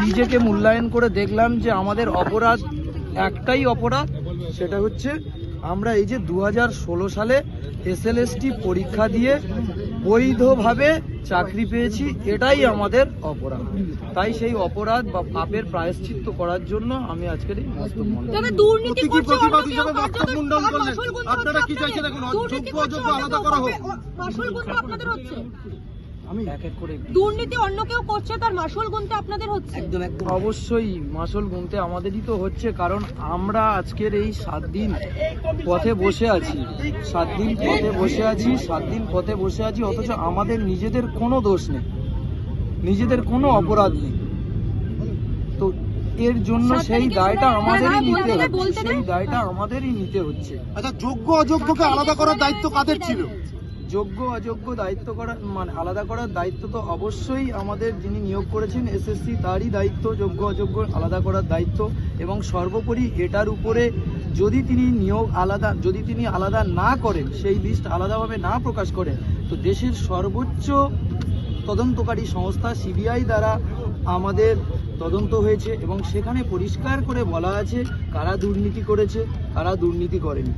নিজেকে মূল্যায়ন করে দেখলাম যে আমাদের অপরাধ একটাই অপরাধ সেটা হচ্ছে আমরা এই যে দু হাজার ষোলো সালে এসএলএসটি পরীক্ষা দিয়ে বৈধভাবে চাকরি পেয়েছি এটাই আমাদের অপরাধ তাই সেই অপরাধ বা পাপের প্রায়শ্চিত্ত করার জন্য আমি আজকের এই মস্তক আপনারা কি চাইছেন এখন? দুর্নীতি অযোগ্য আলাদা করা হোক? দুর্নীতি অন্য কেউ করছে তার মাসুল গুনতে আপনাদের হচ্ছে? একদম একদম। অবশ্যই মাসল গুনতে আমাদেরই তো হচ্ছে কারণ আমরা আজকের এই সাত দিন পথে বসে আছি। সাত দিন পথে বসে আছি সাত দিন পথে বসে আছি অথচ আমাদের নিজেদের কোনো দোষ নেই। নিজেদের কোনো অপরাধ নেই। তো এর জন্য সেই দায়টা আমাদেরই নিতে হচ্ছে। সেই দায়টা আমাদেরই নিতে হচ্ছে। আচ্ছা যোগ্য অযোগ্যকে আলাদা করার দায়িত্ব কাদের ছিল? যোগ্য, অযোগ্য দায়িত্ব করা মানে আলাদা করার দায়িত্ব তো অবশ্যই আমাদের যিনি নিয়োগ করেছেন এসএসসি তারই দায়িত্ব, যোগ্য, অযোগ্য, আলাদা করার দায়িত্ব। এবং সর্বোপরি এটার উপরে যদি তিনি নিয়োগ আলাদা, যদি তিনি আলাদা না করেন, সেই লিস্ট আলাদাভাবে না প্রকাশ করেন, তো দেশের সর্বোচ্চ তদন্তকারী সংস্থা সিবিআই দ্বারা আমাদের তদন্ত হয়েছে এবং সেখানে পরিষ্কার করে বলা আছে কারা দুর্নীতি করেছে কারা দুর্নীতি করেনি।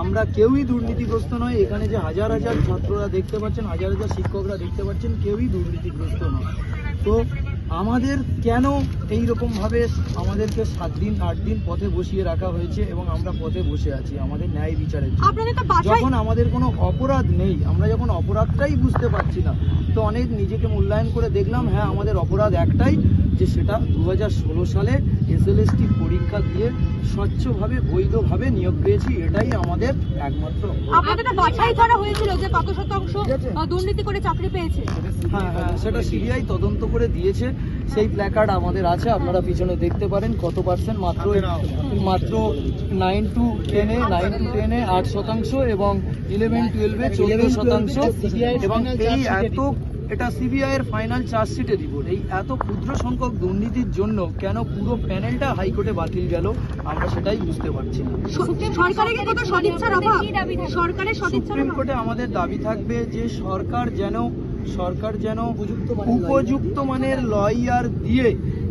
আমরা কেউই দুর্নীতিগ্রস্ত নয় এখানে যে হাজার হাজার ছাত্ররা দেখতে পাচ্ছেন হাজার হাজার শিক্ষকরা দেখতে পাচ্ছেন কেউই দুর্নীতিগ্রস্ত নয়। তো আমাদের কেন এই রকমভাবে আমাদেরকে সাত দিন আট দিন পথে বসিয়ে রাখা হয়েছে এবং আমরা পথে বসে আছি আমাদের ন্যায় বিচারের যখন আমাদের কোনো অপরাধ নেই আমরা যখন অপরাধটাই বুঝতে পারছি না তো অনেক নিজেকে মূল্যায়ন করে দেখলাম হ্যাঁ আমাদের অপরাধ একটাই যে সেটা দুহাজার ষোলো সালে এসএলএসটি পরীক্ষা দিয়ে স্বচ্ছভাবে বৈধভাবে নিয়োগ পেয়েছি এটাই আমাদের একমাত্র আপনাদের বাছাই করা হয়েছিল যে কত শতাংশ দুর্নীতি করে চাকরি পেয়েছে। হ্যাঁ হ্যাঁ সেটা সিবিআই তদন্ত করে দিয়েছে। সেই প্ল্যাকার্ড আমাদের আছে আপনারা পিছনে দেখতে পারেন কত পার্সেন্ট মাত্র মাত্র নাইন টু টেনে নাইন টু টেনে আট শতাংশ এবং ইলেভেন টুয়েলভে চোদ্দ শতাংশ এবং এই এত এটা সিবিআই এর ফাইনাল চার্জশিটের রিপোর্ট এই এত ক্ষুদ্র সংখ্যক দুর্নীতির জন্য কেন পুরো প্যানেলটা হাইকোর্টে বাতিল গেল আমরা সেটাই বুঝতে পারছি না। সুপ্রিম কোর্টে আমাদের দাবি থাকবে যে সরকার যেন সরকার যেন উপযুক্ত মানের লয়ার দিয়ে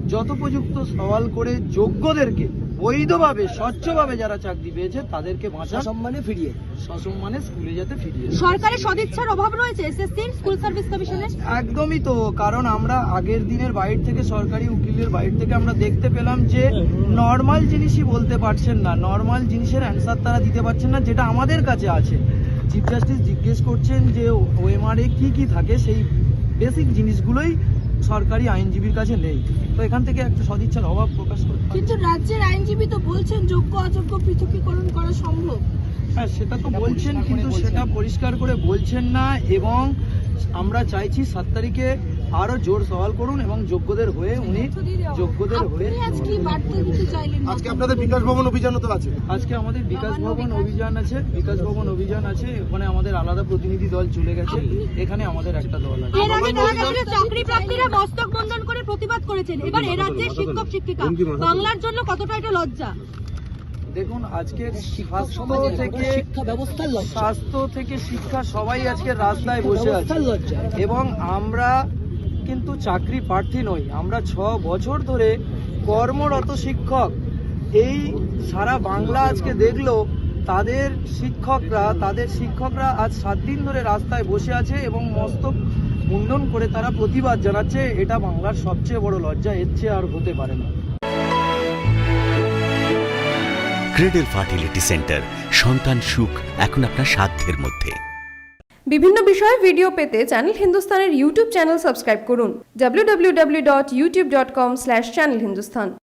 যথোপযুক্ত সওয়াল করে যোগ্যদেরকে বৈধভাবে স্বচ্ছভাবে যারা চাকরি পেয়েছে তাদেরকে বাঁচা সম্মানে ফিরিয়ে। সসম্মানে স্কুলে যাতে ফিরিয়ে সরকারের সদিচ্ছার অভাব রয়েছে এসএসসির স্কুল সার্ভিস কমিশনের একদমই তো কারণ আমরা আগের দিনের বাইর থেকে সরকারি উকিলের বাইর থেকে আমরা দেখতে পেলাম যে নর্মাল জিনিসই বলতে পারছেন না। নর্মাল জিনিসের অ্যান্সার তারা দিতে পারছেন না যেটা আমাদের কাছে আছে। চিফ জাস্টিস জিজ্ঞেস করছেন যে ওএমআরে কি কি থাকে সেই বেসিক জিনিসগুলোই সরকারি আইনজীবীর কাছে নেই। তো এখান থেকে একটা সদিচ্ছার অভাব প্রকাশ হয়। কিন্তু রাজ্যের আইনজীবী তো বলছেন যোগ্য অযোগ্য পৃথকীকরণ করা সম্ভব। হ্যাঁ সেটা তো বলছেন কিন্তু সেটা পরিষ্কার করে বলছেন না এবং আমরা চাইছি সাত তারিখে আরও জোর সওয়াল করুন এবং যোগ্যদের হয়ে উনি যোগ্যদের হয়ে আজকে আপনাদের বিকাশ ভবন অভিযানও তো আছে। আজকে আমাদের বিকাশ ভবন অভিযান আছে বিকাশ ভবন অভিযান আছে ওখানে আমাদের আলাদা প্রতিনিধি দল চলে গেছে এখানে আমাদের একটা দল আছে। এর করেছেন। এবার এ রাজ্যের শিক্ষক শিক্ষিকা বাংলার জন্য কতটা এটা লজ্জা? দেখুন আজকে স্বাস্থ্য থেকে শিক্ষা ব্যবস্থার স্বাস্থ্য থেকে শিক্ষা সবাই আজকে রাস্তায় বসে আছে। এবং আমরা কিন্তু চাকরি প্রার্থী নই। আমরা ছ বছর ধরে কর্মরত শিক্ষক। এই সারা বাংলা আজকে দেখল তাদের শিক্ষকরা তাদের শিক্ষকরা আজ সাত দিন ধরে রাস্তায় বসে আছে এবং মস্তক মুন্ডন করে তারা প্রতিবাদ জানাচ্ছে এটা বাংলার সবচেয়ে বড় লজ্জা এর চেয়ে আর হতে পারে না। ক্রেডেল ফার্টিলিটি সেন্টার সন্তান সুখ এখন আপনার সাধ্যের মধ্যে। বিভিন্ন বিষয়ে ভিডিও পেতে চ্যানেল হিন্দুস্তানের ইউটিউব চ্যানেল সাবস্ক্রাইব করুন www.youtube.com/channelhindustan